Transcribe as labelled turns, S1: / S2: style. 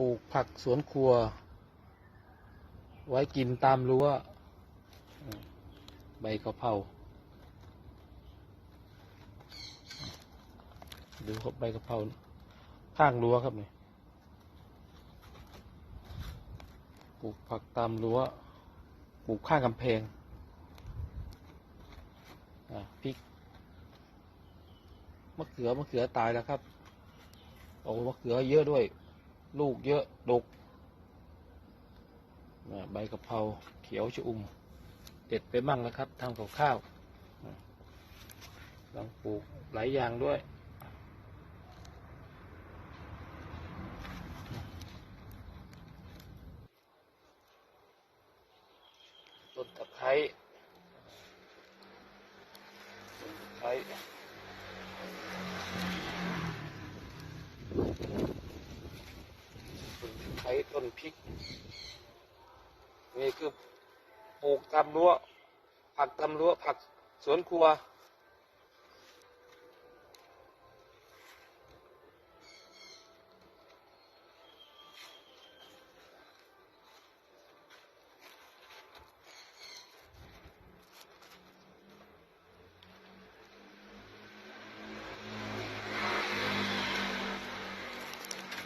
S1: ปลูกผักสวนครัว ไว้กินตามรั้ว ใบกะเพราดูครับใบกะเพราข้างรั้วครับนี่ปลูกผักตามรั้วปลูกข้างกำแพงพริกมะเขือมะเขือตายแล้วครับ โอ้มะเขือเยอะด้วย ลูกเยอะดกใบกะเพราเขียวชะอุ่มเด็ดไปมั่งแล้วครับทำกับข้าวลองปลูกหลายอย่างด้วย ต้นตะไคร้ต้นตะไคร้ ช้ต้นพริก นี่คือปลูกตามรั้วผักตามรั้วผักสวนครัว